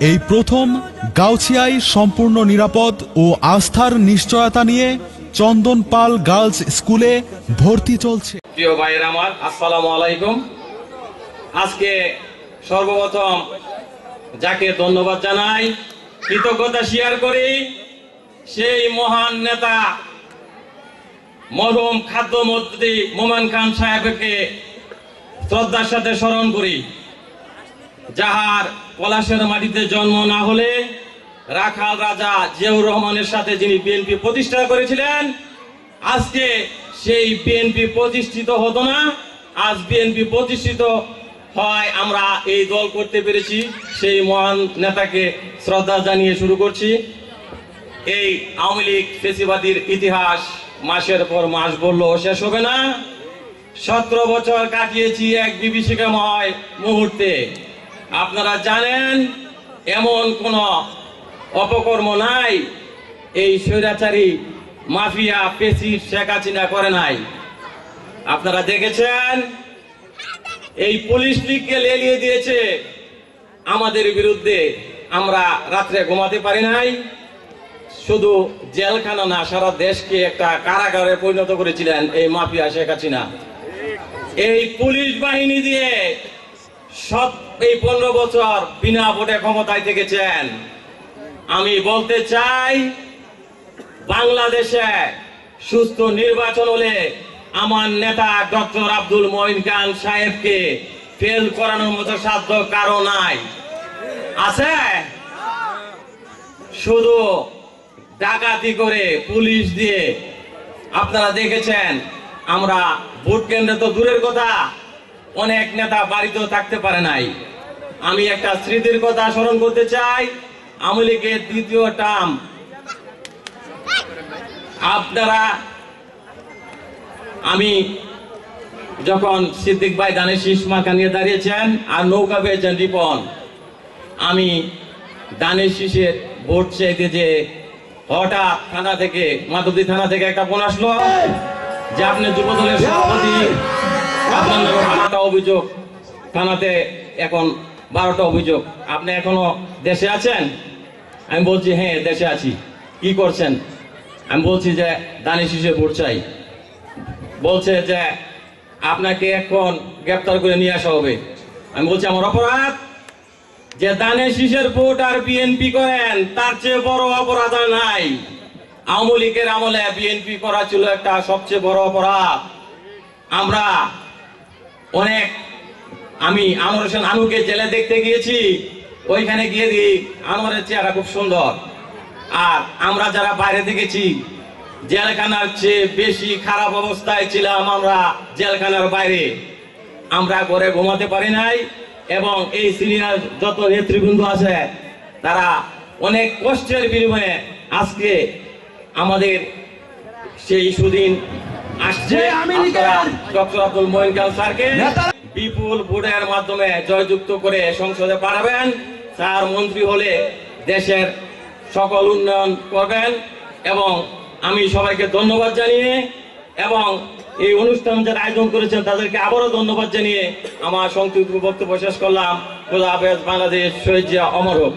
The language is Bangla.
এই প্রথম গাউছিয়ায় সম্পূর্ণ নিরাপদ ও আস্থার নিশ্চয়তা নিয়ে চন্দন পাল গার্লস স্কুলে ভর্তি চলছে। প্রিয় ভাইয়ের আমার, আসসালামু আলাইকুম। আজকে সর্বপ্রথম যাকে ধন্যবাদ জানাই, কৃতজ্ঞতা শেয়ার করি, সেই মহান নেতা মরহুম খাদ্যমন্ত্রী মোমান খান সাহেবকে শ্রদ্ধার সাথে স্মরণ করি। যাহার পলাশের মাটিতে জন্ম না হলে রাখাল রাজা জিয়াউর রহমানের সাথে যিনি বিএনপি প্রতিষ্ঠা করেছিলেন, আজকে সেই বিএনপি প্রতিষ্ঠিত হতো না। আজ বিএনপি প্রতিষ্ঠিত হয়, আমরা এই দল করতে পেরেছি। সেই মহান নেতাকে শ্রদ্ধা জানিয়ে শুরু করছি। এই আওয়ামী লীগ ফেসিবাদীর ইতিহাস মাসের পর মাস বললেও শেষ হবে না। সতেরো বছর কাটিয়েছি এক বিভীষিকাময় মুহূর্তে। আপনারা জানেন, এমন কোন অপকর্ম নাই। এই স্বৈরাচারী মাফিয়া পেশি শেখ হাসিনা করে নাই। আপনারা দেখেছেন? এই পুলিশ লীগকে লেলিয়ে দিয়েছে। আমাদের বিরুদ্ধে আমরা রাত্রে ঘুমাতে পারি নাই। শুধু জেলখানা না, সারা দেশকে একটা কারাগারে পরিণত করেছিলেন এই মাফিয়া শেখ হাসিনা। এই পুলিশ বাহিনী দিয়ে সব এই পনেরো বছর বিনা ভোটে ক্ষমতায় থেকেছেন। আমি বলতে চাই, বাংলাদেশে সুস্থ নির্বাচন হলে আমার নেতা ডক্টর আব্দুল মঈন খান সাহেবকে ফেল করানোর মতো সাধ্য কারও নাই। আছে? শুধু ডাকাতি করে পুলিশ দিয়ে আপনারা দেখেছেন, আমরা ভোট কেন্দ্রে তো দূরের কথা। অনেক নেতা বাড়িতেও থাকতে পারে নাই। আমি একটা স্মৃতির কথা স্মরণ করতে চাই। আওয়ামী লীগের দ্বিতীয় টার্ম। আপনারা, আমি যখন সিদ্দিক ভাই দানের শীষমাখা নিয়ে দাঁড়িয়েছেন আর নৌকা পেয়েছেন রিপন, আমি দানের শীষের ভোট চাইতে যে হঠাৎ থানা থেকে, মাধবদী থানা থেকে একটা ফোন আসলো যে আপনি যুব দলের সভাপতি। আপনার অভিযোগ, থানাতে এখন বারোটা অভিযোগ। আপনি এখনও দেশে আছেন? আমি বলছি হ্যাঁ দেশে আছি। কি করছেন? আমি বলছি যে দানি শিশে ভোট চাই বলছে যে, আপনাকে এখন গ্রেপ্তার করে নিয়ে আসা হবে। আমি বলছি, আমার অপরাধ? যে দানের শীষের ভোট আর বিএনপি করেন, তার চেয়ে বড় অপরাধ আর নাই। আওয়ামী লীগের আমলে বিএনপি করা ছিল একটা সবচেয়ে বড় অপরাধ। আমরা অনেক আমি আনোয়ার হোসেন আনুকে জেলে দেখতে গিয়েছি। ওইখানে গিয়ে দিই আনোয়ারের চেহারা খুব সুন্দর। আর আমরা যারা বাইরে দেখেছি, জেলখানার চেয়ে বেশি খারাপ অবস্থায় ছিলাম আমরা জেলখানার বাইরে। আমরা ঘরে ঘুমাতে পারি নাই এবং এই সিনিয়র যত নেতৃবৃন্দ আছে, তারা অনেক কষ্টের বিনিময়ে আজকে আমাদের সেই সুদিন আসছে ডক্টর আব্দুল মহিন খান স্যারকে বিপুল ভোটের মাধ্যমে জয়যুক্ত করে সংসদে পাঠাবেন। স্যার মন্ত্রী হলে দেশের সকল উন্নয়ন করবেন এবং আমি সবাইকে ধন্যবাদ জানিয়ে এবং এই অনুষ্ঠান যারা আয়োজন করেছেন তাদেরকে আবারও ধন্যবাদ জানিয়ে আমার সংক্ষিপ্ত বক্তব্য শেষ করলাম। খোদা হাফেজ বাংলাদেশ শহীদ জিয়া অমর হোক।